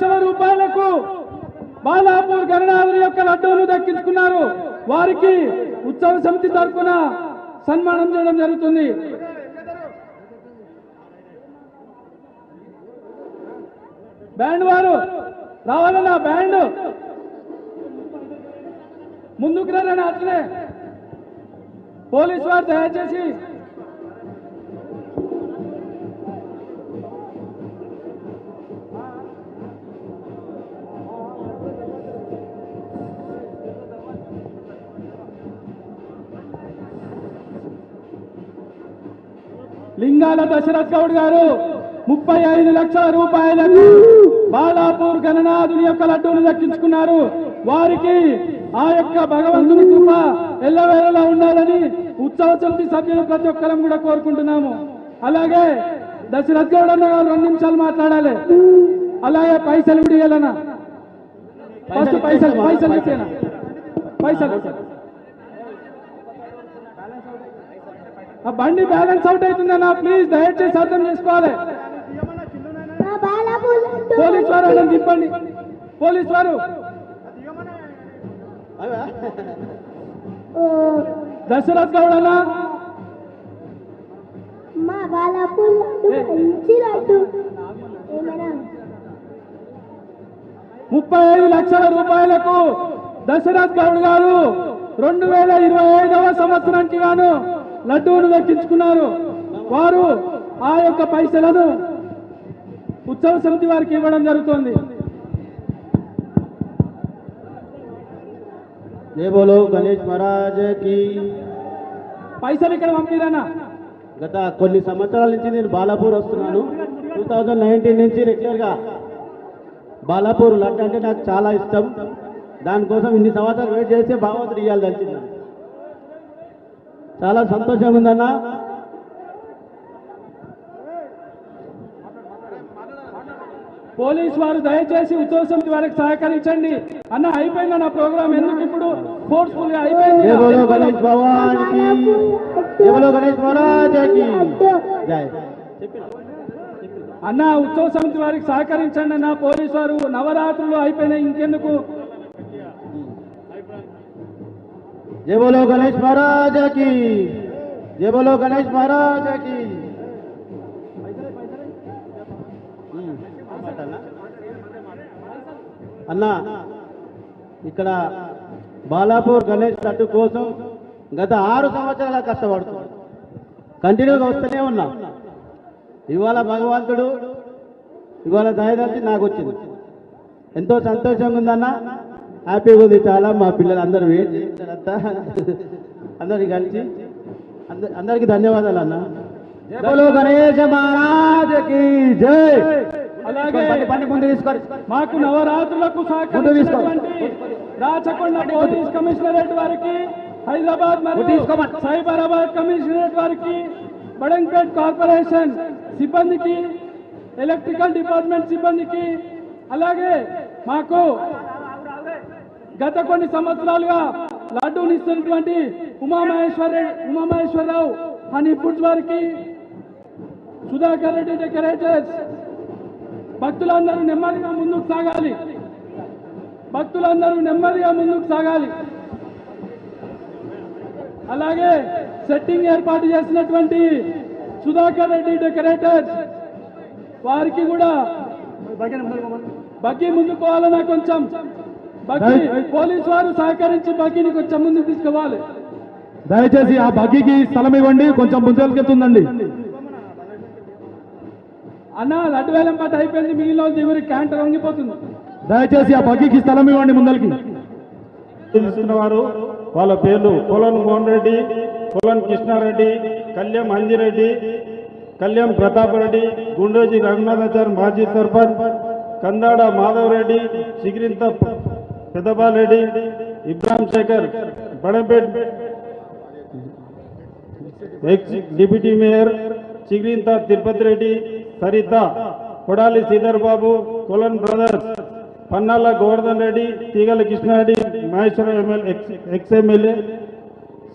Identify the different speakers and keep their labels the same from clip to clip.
Speaker 1: లక్షల రూపాయలకు బాలాపూర్ గణనాథుని యొక్క లడ్డూలు దక్కించుకున్నారు. వారికి ఉత్సవ సమితి తరఫున సన్మానం చేయడం జరుగుతుంది. బ్యాండ్ వారు రావాలన్నా బ్యాండ్? ముందుకు రండి అట్లే పోలీసు వారు దయచేసి లింగాల దశరథ్ గౌడ్ గారు ముప్పై ఐదు లక్షల రూపాయలకు బాలాపూర్ గణనాథుని యొక్క లడ్డూలు దక్కించుకున్నారు. వారికి ఆ యొక్క భగవంతుని కృప ఎల్లవేళలా ఉండాలని ఉత్సవ సమితి సభ్యులు ప్రతి ఒక్కరం కూడా కోరుకుంటున్నాము. అలాగే దశరథ్ గౌడ్ అన్న గారు రెండు నిమిషాలు మాట్లాడాలి. అలాగే పైసలు ఇవ్వాలన్నా ఫస్ట్ పైసలు పైసలు. పైసలు ఆ బండి బ్యాలెన్స్ అవుట్ అవుతుందన్నా ప్లీజ్ దయచేసి అర్థం చేసుకోవాలి. పోలీస్ వారు అలా తిప్పండి. పోలీస్ వారు. దశరథ్ గౌడ్ అన్న. ముప్పై ఐదు లక్షల రూపాయలకు దశరథ్ గౌడ్ గారు రెండు వేల ఇరవై ఐదవ సంవత్సరానికి గాను లడ్డూను దక్కించుకున్నారు. వారు ఆ యొక్క పైసలను ఉత్సవ సమితి వారికి ఇవ్వడం జరుగుతుంది.
Speaker 2: బోలో గణేష్ మహారాజ్కి?
Speaker 1: పైసలు ఇక్కడ పంపిరన్నా.
Speaker 2: గత కొన్ని సంవత్సరాల నుంచి నేను బాలాపూర్ వస్తున్నాను. టూ థౌజండ్ నైన్టీన్ నుంచి రెగ్యులర్గా బాలాపూర్ లడ్డు అంటే నాకు చాలా ఇష్టం. దానికోసం ఇన్ని సంవత్సరాలు వెయిట్ చేస్తే భగవంతుడు ఇవ్వాలి తెలిసింది. చాలా సంతోషంగా ఉందన్న
Speaker 1: పోలీస్ వారు దయచేసి ఉత్సవ సమితి వారికి సహకరించండి. అన్న అయిపోయింది నా ప్రోగ్రామ్? ఎందుకు ఇప్పుడు ఫోర్స్ఫుల్గా అయిపోయింది
Speaker 2: గణేష్ గణేష్
Speaker 1: అన్న ఉత్సవ సమితి వారికి సహకరించండి అన్న పోలీస్ వారు. నవరాత్రులు అయిపోయినాయి ఇంకెందుకు?
Speaker 2: జై బోలో గణేష్ మహారాజ్కి. జై బోలో గణేష్ మహారాజ్కి. అన్న ఇక్కడ బాలాపూర్ గణేష్ తట్టు కోసం గత ఆరు సంవత్సరాల కష్టపడుతున్నాం. కంటిన్యూగా వస్తూనే ఉన్నాం. ఇవాళ భగవంతుడు ఇవాళ దయదర్శి నాకు వచ్చింది ఎంతో సంతోషంగా ఉందన్న. హ్యాపీగా ఉంది చాలా మా పిల్లలు అందరూ వెయిట్ చేస్తారంతా అందరికి కలిసి అంద- అందరికీ ధన్యవాదాలు అన్న. జై బోలో గణేష్ మహారాజ్కి జై.
Speaker 1: అలాగే
Speaker 2: ముందు తీసుకోండి.
Speaker 1: మాకు నవరాత్రులకు సహకరించినటువంటి రాచకొండ పోలీస్ కమిషనరేట్ వారికి హైదరాబాద్ మరియు సైబరాబాద్ కమిషనరేట్ వారికి బడంపేట్ కార్పొరేషన్ సిబ్బందికి ఎలక్ట్రికల్ డిపార్ట్మెంట్ సిబ్బందికి అలాగే మాకు గత కొన్ని సంవత్సరాలుగా లడ్డూని ఇస్తున్నటువంటి ఉమామహేశ్వర ఉమామహేశ్వరరావు హనీ ఫుడ్స్ వారికి సుధాకర్ రెడ్డి డెకరేటర్స్ భక్తులందరూ నెమ్మదిగా ముందుకు సాగాలి. భక్తులందరూ నెమ్మదిగా ముందుకు సాగాలి. అలాగే సెట్టింగ్ ఏర్పాటు చేసినటువంటి సుధాకర్ రెడ్డి డెకరేటర్స్ వారికి కూడా బగ్గి ముందుకు పోవాలన్నా కొంచెం బగ్గి పోలీసు వారు సహకరించి బగ్గిని కొంచెం ముందుకు తీసుకోవాలి
Speaker 3: దయచేసి ఆ బగ్గీకి స్థలం ఇవ్వండి కొంచెం ముందరికెళ్తుందండి
Speaker 1: అన్న లడ్డు వేలం పాట అయిపోయింది మిగిలిన దిగురి క్యాంటర్ వంగిపోతుంది?
Speaker 3: దయచేసి ఆ బగ్గీకి స్థలం ఇవ్వండి ముందరికి.
Speaker 4: తెలుస్తున్న వారు వాళ్ళ పేర్లు కొలన్ మోహన్ రెడ్డి కొలన్ కృష్ణారెడ్డి కళ్యాణ్ అంజిరెడ్డి కళ్యాణ్ ప్రతాప్ రెడ్డి గుండోజీ రఘునాథాచార్ మాజీ sarpanch Kandada Madhav Reddy Sigirintha Peddabalareddy Ibrahim Shekhar Badangpet ex deputy mayor Chigirintha Tirupati Reddy Saritha Kodali Sridhar Babu Kolan brothers Pannala Govardhan Reddy Teegala Krishna Reddy Maheshwaram MLA ex MLA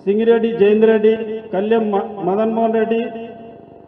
Speaker 4: Singireddy Jayendra Reddy Kalyan మ- రెడ్డి